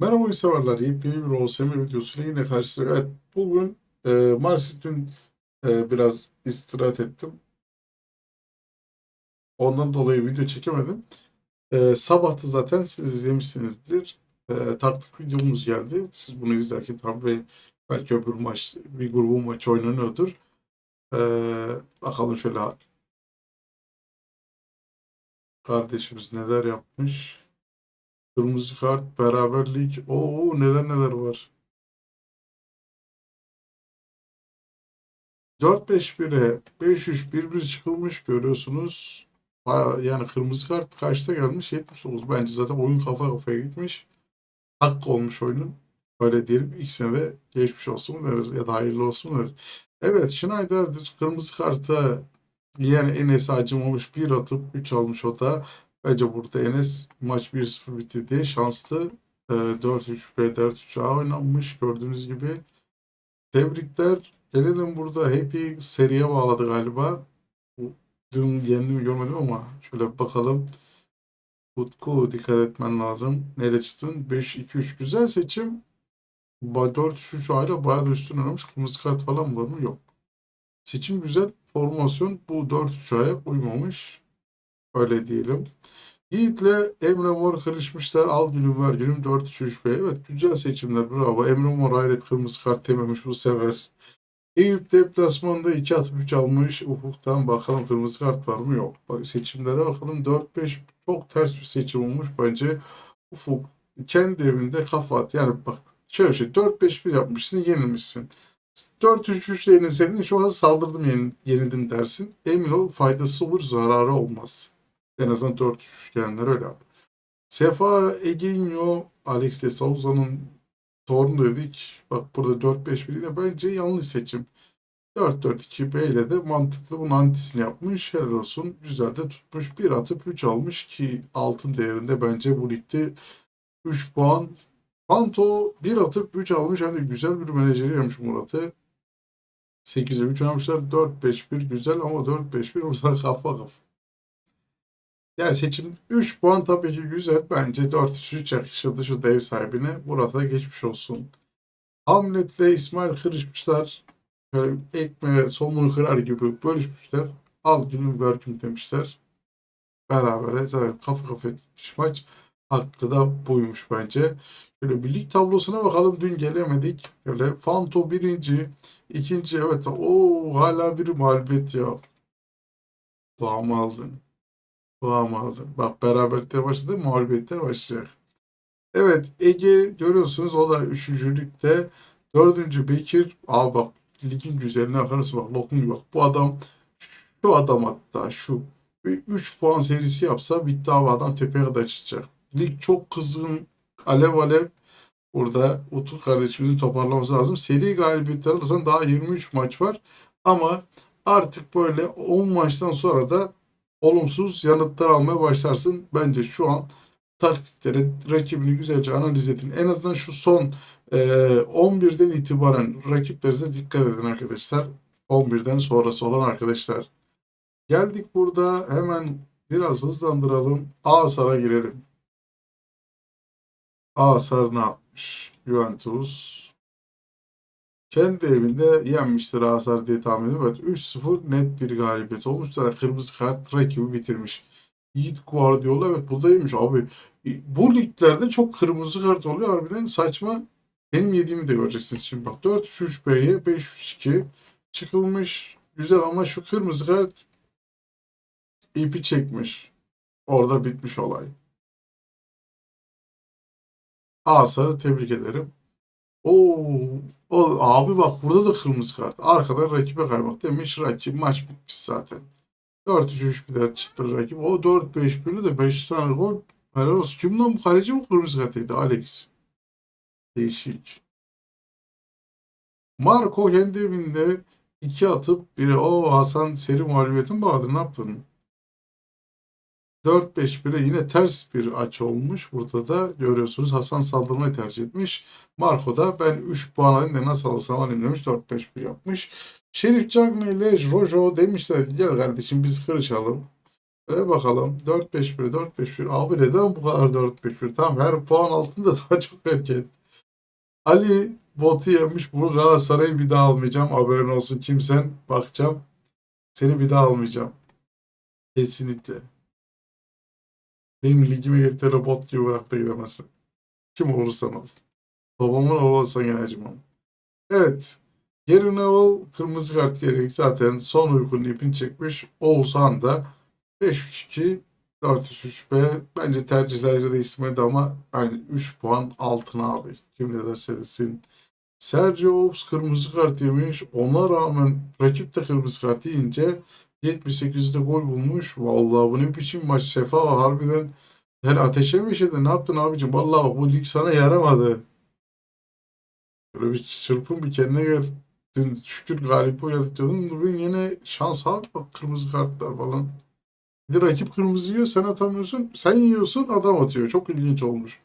Merhaba oyun severler. Yepyeni bir OSM videosuyla yine karşınızdayım. Evet, bugün e, maalesef dün e, biraz istirahat ettim. Ondan dolayı video çekemedim. E, sabah zaten siz izlemişsinizdir. E, taktik videomuz geldi. Siz bunu izlerken tabii belki öbür maç, bir grubun maçı oynanıyordur. E, bakalım şöyle kardeşimiz neler yapmış. Kırmızı kart, beraberlik. Oo neler neler var. 4-5-1'e 5-3-1-1 çıkılmış görüyorsunuz. Yani kırmızı kart kaçta gelmiş? 79. Bence zaten oyun kafa kafaya gitmiş. Hakkı olmuş oyunun. Öyle diyelim. İkisine de geçmiş olsun deriz ya da hayırlı olsun deriz. Evet Schneider'dir. Kırmızı karta yani Enes acımamış. 1 atıp 3 almış o da. Bence burada Enes maç 1-0 bitti diye şanslı. E, 4-3 4-3 oynanmış gördüğünüz gibi. Tebrikler. Gelelim burada Happy seriye bağladı galiba. Dün yendi mi görmedim ama şöyle bakalım. Utku dikkat etmen lazım. Nereye çıktın? 5-2-3 güzel seçim. 4-3 aile bayağı da üstün oynamış. Kırmızı kart falan var mı? Yok. Seçim güzel. Formasyon bu 4-3 aya uymamış. Öyle diyelim. Yiğit'le Emre Mor kırışmışlar. Al gülüm ver gülüm 4-3-3-B. Evet güzel seçimler bravo. Emre Mor hayret kırmızı kart yememiş bu sefer. Eyüp deplasmanda 2 atıp 3 almış. Ufuk'tan bakalım kırmızı kart var mı? Yok. Bak seçimlere bakalım. 4-5 çok ters bir seçim olmuş bence. Ufuk kendi evinde kafa at. Yani bak şöyle şey 4-5-1 yapmışsın yenilmişsin. 4-3-3 yenilsenin şu an saldırdım yen- yenildim dersin. Emin ol faydası olur zararı olmaz. En azından 4-3 gelenler öyle yap. Sefa Eginho, Alex de Souza'nın torunu dedik. Bak burada 4-5-1 ile bence yanlış seçim. 4-4-2 B ile de mantıklı bunun antisini yapmış. Helal olsun. Güzel de tutmuş. Bir atıp 3 almış ki altın değerinde bence bu ligde 3 puan. Panto bir atıp 3 almış. Hem güzel bir menajeri yapmış Murat'ı. 8'e 3 almışlar. 4-5-1 güzel ama 4-5-1 burada kafa kafa. Yani seçim 3 puan tabii ki güzel. Bence 4-3 yakışırdı şu dev sahibine. Murat'a geçmiş olsun. Hamlet'le İsmail kırışmışlar. Böyle ekmeğe somunu kırar gibi bölüşmüşler. Al günün ver gün demişler. Berabere zaten kafa kafa etmiş maç. Hakkı da buymuş bence. Şöyle bir lig tablosuna bakalım. Dün gelemedik. Şöyle Fanto birinci. ikinci evet. o hala bir mağlubiyet ya. Puan aldın. Puan aldın. Bak beraberlikler başladı. Mağlubiyetler başlayacak. Evet Ege görüyorsunuz o da üçüncülükte. Dördüncü Bekir. Abi bak ligin güzeline bakarız bak lokum bak. Bu adam şu adam hatta şu bir 3 puan serisi yapsa bitti abi adam tepeye kadar çıkacak. Lig çok kızgın alev alev burada Utku kardeşimizin toparlaması lazım. Seri galibiyetler alırsan daha 23 maç var ama artık böyle 10 maçtan sonra da olumsuz yanıtlar almaya başlarsın. Bence şu an taktikleri, rakibini güzelce analiz edin. En azından şu son e, 11'den itibaren rakiplerinize dikkat edin arkadaşlar. 11'den sonrası olan arkadaşlar. Geldik burada hemen biraz hızlandıralım. Asar'a girelim. Asar ne yapmış? Juventus. Kendi evinde yenmiştir Asar diye tahmin ediyorum. Evet 3-0 net bir galibiyet olmuş. Zaten kırmızı kart rakibi bitirmiş. Yiğit Guardiola evet buradaymış abi. Bu liglerde çok kırmızı kart oluyor harbiden saçma. Benim yediğimi de göreceksiniz şimdi bak 4-3-3B'ye 5-3-2 çıkılmış. Güzel ama şu kırmızı kart ipi çekmiş. Orada bitmiş olay. Asar'ı tebrik ederim. Oo, o, abi bak burada da kırmızı kart. Arkadan rakibe kaymak demiş. Rakip maç bitmiş zaten. 4-3-3 bir de çıktı rakip. O 4-5-1'de de 5 tane gol. Helal olsun. Kim lan bu kaleci mi kırmızı kartıydı? Alex. Değişik. Marco kendi evinde 2 atıp biri o Hasan seri mağlubiyetin vardı. Ne yaptın? 4-5-1'e yine ters bir açı olmuş. Burada da görüyorsunuz Hasan saldırmayı tercih etmiş. Marco da ben 3 puan alayım da nasıl alırsam alayım demiş. 4-5-1 yapmış. Şerif Cagney ile Rojo demişler gel kardeşim biz kırışalım. Şöyle bakalım. 4-5-1, 4-5-1. Abi neden bu kadar 4-5-1? Tamam her puan altında daha çok erken. Ali botu yemiş. Bu Galatasaray'ı bir daha almayacağım. Haberin olsun kimsen. Bakacağım. Seni bir daha almayacağım. Kesinlikle. Benim ligime gelip de gibi bırak da gidemezsin. Kim olursan ol. Babamın oğlu olsan gene. Evet. Gary Neville kırmızı kart yiyerek zaten son uykunun ipini çekmiş. Oğuzhan da 5-3-2 4-3-3-B bence tercihleri değiştirmedi ama yani 3 puan altına abi. Kim ne derse desin. Sergio Ops kırmızı kart yemiş. Ona rağmen rakip de kırmızı kart yiyince 78'de gol bulmuş. Vallahi bu ne biçim maç Sefa harbiden her ateşe mi işledin? Ne yaptın abicim? Vallahi bu lig sana yaramadı. Böyle bir çırpın bir kendine gel. Dün şükür galip oynadık diyordun. Bugün yine şans abi bak kırmızı kartlar falan. Bir rakip kırmızı yiyor sen atamıyorsun. Sen yiyorsun adam atıyor. Çok ilginç olmuş.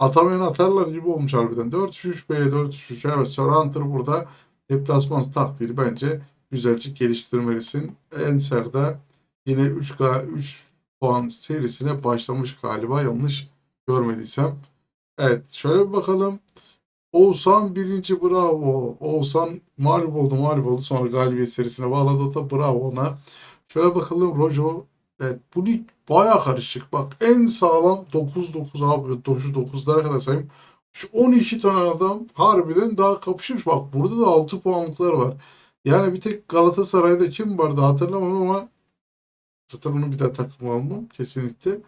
Atamayan atarlar gibi olmuş harbiden. 4-3-3 B 4-3-3 evet Sir Hunter burada deplasman taktiği bence güzelce geliştirmelisin. Enser'de yine 3, 3 puan serisine başlamış galiba yanlış görmediysem. Evet şöyle bir bakalım. Oğuzhan birinci bravo. Oğuzhan mağlup oldu mağlup oldu. Sonra galibiyet serisine bağladı da bravo ona. Şöyle bakalım Rojo. Evet bu lig baya karışık. Bak en sağlam 9-9 abi. 9'u 9'lara kadar sayayım. Şu 12 tane adam harbiden daha kapışmış. Bak burada da 6 puanlıklar var. Yani bir tek Galatasaray'da kim vardı hatırlamam ama zaten onu bir daha takım almam kesinlikle.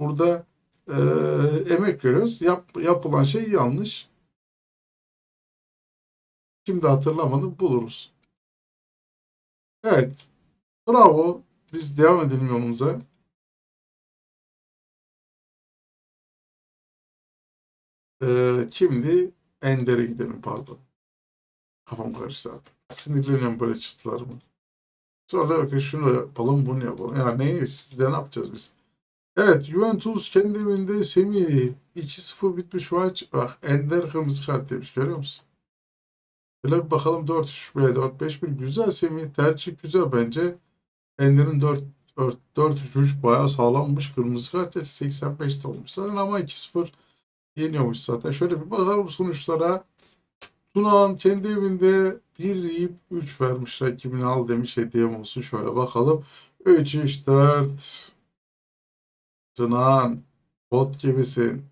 Burada eee, emek görüyoruz. Yap, yapılan şey yanlış. Şimdi hatırlamadım buluruz. Evet. Bravo. Biz devam edelim yolumuza. Ee, kimdi? Ender'e gidelim pardon. Kafam karıştı artık. Sinirleniyorum böyle çıktılarımı. Sonra da bakın şunu yapalım bunu yapalım. Ya neyi sizde ne yapacağız biz? Evet Juventus kendi evinde Semih 2-0 bitmiş maç. Bak Ender kırmızı kart demiş görüyor musun? Böyle bir bakalım 4-3 4-5-1 güzel Semih tercih güzel bence. Ender'in 4 4-3 bayağı sağlammış. Kırmızı kart 85'te olmuş zaten ama 2-0 yeniyormuş zaten. Şöyle bir bakalım sonuçlara. Tunağan kendi evinde 1 yiyip 3 vermiş rakibini al demiş hediyem olsun. Şöyle bakalım. 3 3 4 Tunağan bot gibisin.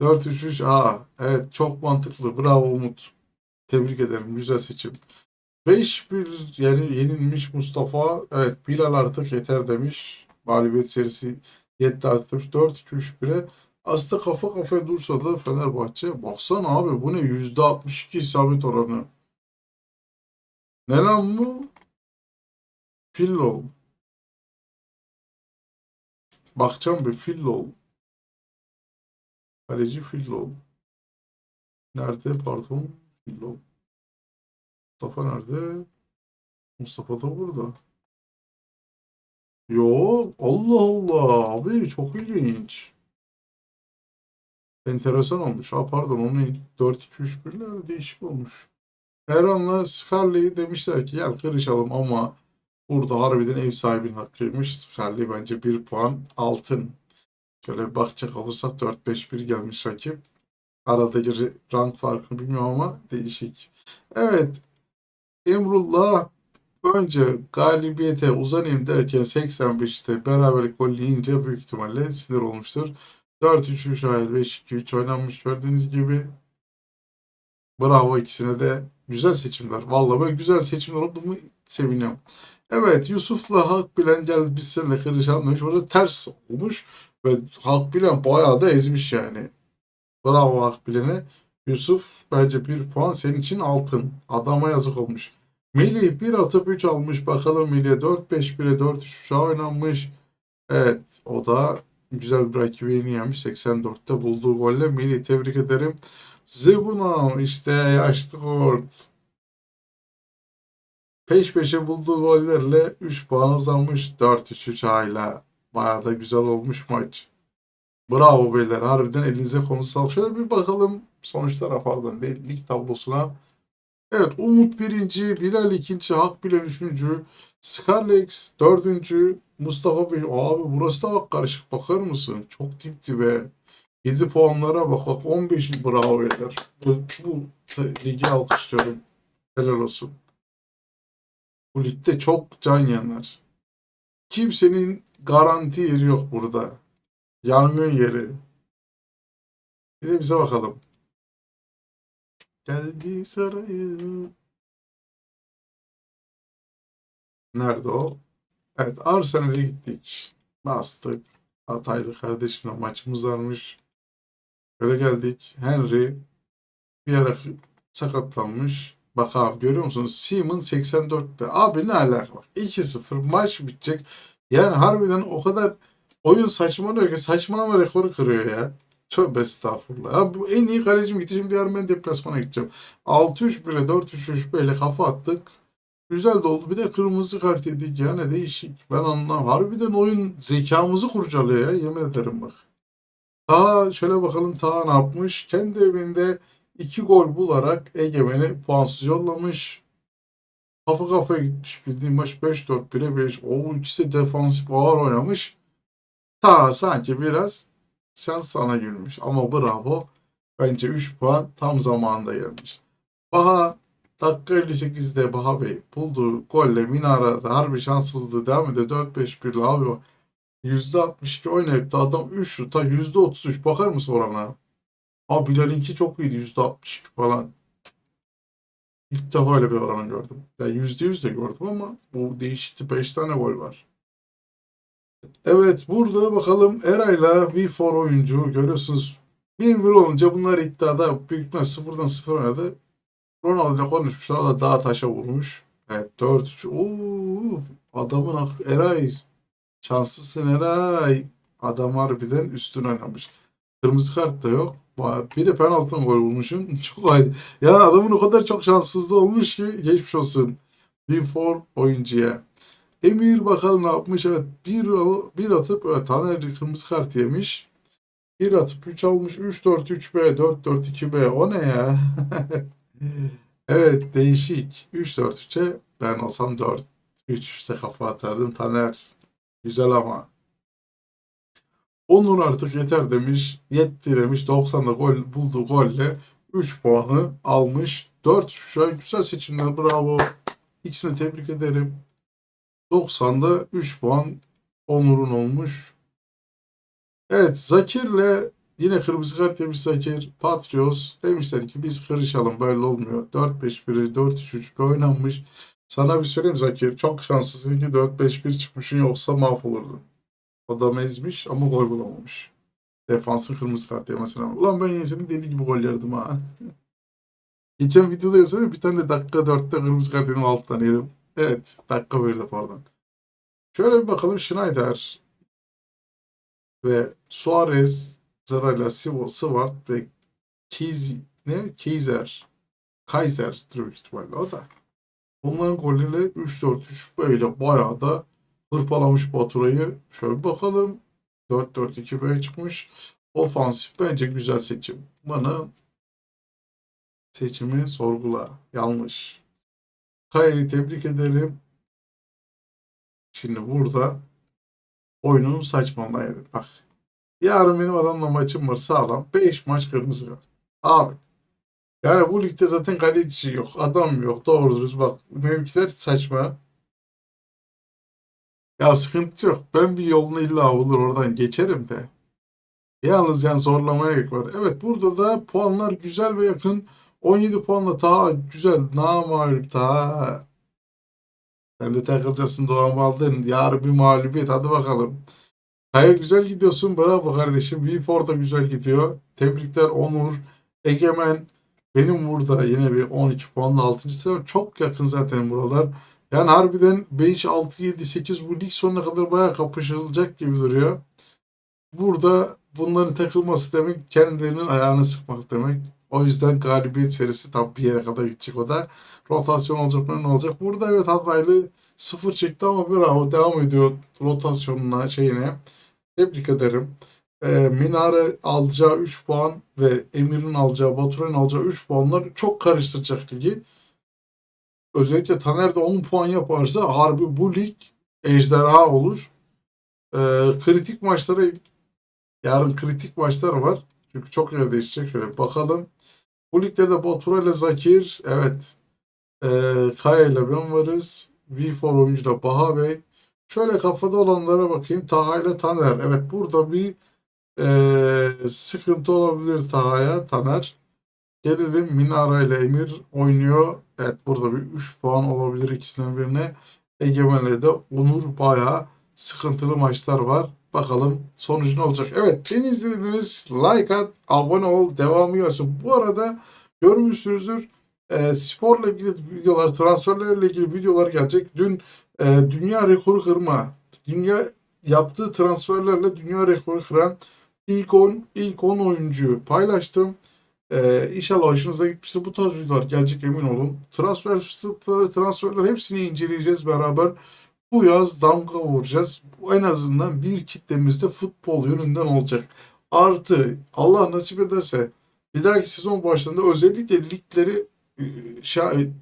4 3 3 A. Evet çok mantıklı. Bravo Umut. Tebrik ederim. Güzel seçim. 5-1 yani yenilmiş Mustafa. Evet Bilal artık yeter demiş. Mağlubiyet serisi yetti artık demiş. 4-2-3-1'e aslında kafa kafaya dursa da Fenerbahçe baksana abi bu ne %62 isabet oranı. Ne lan bu? Fillol. Bakacağım bir Fillol. Kaleci Fillol. Nerede pardon? Fillol. Mustafa nerede? Mustafa da burada. Yo Allah Allah abi çok ilginç. Enteresan olmuş. Ha pardon onun 4-2-3-1'ler değişik olmuş. Erhan'la Scarlett demişler ki gel kırışalım ama burada harbiden ev sahibinin hakkıymış. Scarlett bence 1 puan altın. Şöyle bakacak olursak 4-5-1 gelmiş rakip. Aradaki rank farkını bilmiyorum ama değişik. Evet. Emrullah önce galibiyete uzanayım derken 85'te beraberlik gol yiyince büyük ihtimalle sinir olmuştur. 4-3-3 hayır 5-2-3 oynanmış gördüğünüz gibi. Bravo ikisine de güzel seçimler. Vallahi böyle güzel seçimler oldu mu seviniyorum. Evet Yusuf'la Hak Bilen geldi biz seninle kırışalım Orada ters olmuş ve Hak Bilen bayağı da ezmiş yani. Bravo Hak Bilen'e. Yusuf bence bir puan senin için altın. Adama yazık olmuş. Melih bir atıp 3 almış. Bakalım Melih'e 4-5-1'e 4-3 oynanmış. Evet o da güzel bir rakibini yenmiş. 84'te bulduğu golle. Melih tebrik ederim. Zebuna işte yaşlı kurt. Peş peşe bulduğu gollerle 3 puan uzanmış. 4-3-3 hala. Bayağı da güzel olmuş maç. Bravo beyler. Harbiden elinize konu sağlık. Şöyle bir bakalım sonuçlara pardon değil. Lig tablosuna. Evet Umut birinci, Bilal ikinci, Hak Bilal üçüncü, Scarlex dördüncü, Mustafa Bey. Abi burası da bak karışık bakar mısın? Çok dip dibe. 7 puanlara bak bak 15 bravo beyler. Bu, bu ligi alkışlıyorum. Helal olsun. Bu ligde çok can yanar. Kimsenin garanti yeri yok burada. Yangın yeri. Bir de bize bakalım. Geldi sarayı. Nerede o? Evet Arsenal'e gittik. Bastık. Hataylı kardeşimle maçımız varmış. Böyle geldik. Henry bir ara sakatlanmış. Bak abi görüyor musunuz? Seaman 84'te. Abi ne alaka bak. 2-0 maç bitecek. Yani harbiden o kadar oyun saçmalıyor ki saçmalama rekoru kırıyor ya. Tövbe estağfurullah. Ya bu en iyi kalecim gitti. Şimdi yarın ben deplasmana gideceğim. 6-3 bile 4-3-3 böyle kafa attık. Güzel de oldu. Bir de kırmızı kart yedik ya ne değişik. Ben anlamam. Harbiden oyun zekamızı kurcalıyor ya. Yemin ederim bak. Ta şöyle bakalım Ta ne yapmış? Kendi evinde iki gol bularak Egemen'i puansız yollamış. Kafa kafaya gitmiş bildiğim maç 5-4 1'e 5. O ikisi de defansif ağır oynamış. Ta sanki biraz şans sana gülmüş. Ama bravo. Bence 3 puan tam zamanında gelmiş. Baha dakika 58'de Baha Bey bulduğu golle Minara'da harbi şanssızlığı devam ediyor. 4-5-1'le abi o. %62 oynayıp da adam 3 şuta %33 bakar mısın orana? Abi Bilal'inki çok iyiydi %62 falan. İlk defa öyle bir oranı gördüm. Yani %100 de gördüm ama bu değişikti 5 tane gol var. Evet burada bakalım Eray'la V4 oyuncu görüyorsunuz. 1-1 olunca bunlar iddiada büyük ihtimal sıfırdan sıfır oynadı. Ronaldo'yla konuşmuşlar. O da dağ taşa vurmuş. Evet 4 Oo, adamın Eray şanslısın Eray. Adam harbiden üstün oynamış. Kırmızı kart da yok. Bir de penaltıdan gol bulmuşsun. Çok ayrı. Ya adamın o kadar çok şanssızlığı olmuş ki geçmiş olsun. V4 oyuncuya. Emir bakalım ne yapmış. Evet bir, bir atıp evet, Taner kırmızı kart yemiş. Bir atıp 3 almış. 3-4-3B, 4-4-2B. O ne ya? evet değişik. 3-4-3'e ben olsam 4-3-3'te kafa atardım. Taner güzel ama. Onur artık yeter demiş. Yetti demiş. 90'da gol buldu golle. 3 puanı almış. 4 şu an güzel seçimler. Bravo. İkisini tebrik ederim. 90'da 3 puan Onur'un olmuş. Evet Zakir'le yine kırmızı kart yemiş Zakir. Patrios demişler ki biz kırışalım böyle olmuyor. 4-5-1, 4-3-3 oynanmış. Sana bir söyleyeyim Zakir. Çok şanslısın ki 4-5-1 çıkmışsın yoksa mahvolurdun. Adam ezmiş ama gol bulamamış. Defansın kırmızı kart yemesine. Ulan ben yine senin deli gibi gol yerdim ha. Geçen videoda yazarım bir tane dakika 4'te kırmızı kart yedim alttan yedim. Evet dakika 1'de pardon. Şöyle bir bakalım Schneider ve Suarez, Zarayla, Sivo, Swart ve Kiz, ne? Kaiser. Kaiser büyük ihtimalle o da. Onların golleriyle 3-4-3 böyle bayağı da hırpalamış Baturay'ı. Şöyle bir bakalım. 4-4-2 b çıkmış. Ofansif bence güzel seçim. Bana seçimi sorgula. Yanlış. Kaya'yı tebrik ederim. Şimdi burada oyunun saçmalaydı. Bak. Yarın benim adamla maçım var sağlam. 5 maç kırmızı kart. Abi. Yani bu ligde zaten kaleci yok. Adam yok. Doğru dürüst bak. Mevkiler saçma. Ya sıkıntı yok. Ben bir yolunu illa bulur oradan geçerim de. Yalnız yani zorlamaya gerek var. Evet burada da puanlar güzel ve yakın. 17 puanla daha güzel. Namalip daha. Sen de takılacaksın Doğan aldın. Yarın bir mağlubiyet. Hadi bakalım. Kaya güzel gidiyorsun. Bravo kardeşim. Wilford da güzel gidiyor. Tebrikler Onur. Egemen. Benim burada yine bir 12 puanla 6. sıra. Çok yakın zaten buralar. Yani harbiden 5, 6, 7, 8 bu lig sonuna kadar bayağı kapışılacak gibi duruyor. Burada bunların takılması demek kendilerinin ayağını sıkmak demek. O yüzden galibiyet serisi tam bir yere kadar gidecek o da. Rotasyon olacak mı ne olacak? Burada evet Hataylı sıfır çekti ama bravo devam ediyor rotasyonuna şeyine. Tebrik ederim. Ee, Minare alacağı 3 puan ve Emir'in alacağı, Baturay'ın alacağı 3 puanlar çok karıştıracak ligi. özellikle Taner de 10 puan yaparsa harbi bu lig ejderha olur. Ee, kritik maçlara yarın kritik maçlar var. Çünkü çok yer değişecek. Şöyle bakalım. Bu ligde de Batura ile Zakir. Evet. Ee, Kaya ile ben varız. V4 oyuncu da Baha Bey. Şöyle kafada olanlara bakayım. Taha ile Taner. Evet burada bir ee, sıkıntı olabilir Taha'ya. Taner. Gelelim Minara ile Emir oynuyor. Evet burada bir 3 puan olabilir ikisinden birine. Egemen'le de Onur bayağı sıkıntılı maçlar var. Bakalım sonucu ne olacak. Evet beni izlediğiniz like at, abone ol, devamı gelsin. Bu arada görmüşsünüzdür e, sporla ilgili videolar, transferlerle ilgili videolar gelecek. Dün e, dünya rekoru kırma, dünya yaptığı transferlerle dünya rekoru kıran ilk 10 ilk 10 oyuncuyu paylaştım. Ee, inşallah hoşunuza gitmiştir. Bu tarz videolar gelecek emin olun. Transfer transferler hepsini inceleyeceğiz beraber. Bu yaz damga vuracağız. Bu en azından bir kitlemizde futbol yönünden olacak. Artı Allah nasip ederse bir dahaki sezon başlarında özellikle ligleri e, şa-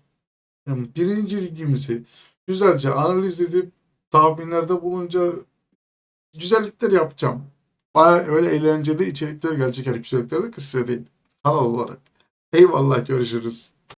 yani birinci ligimizi güzelce analiz edip tahminlerde bulunca güzellikler yapacağım. Baya öyle eğlenceli içerikler gelecek her güzellikler de size değil. Kanal olarak. Eyvallah görüşürüz.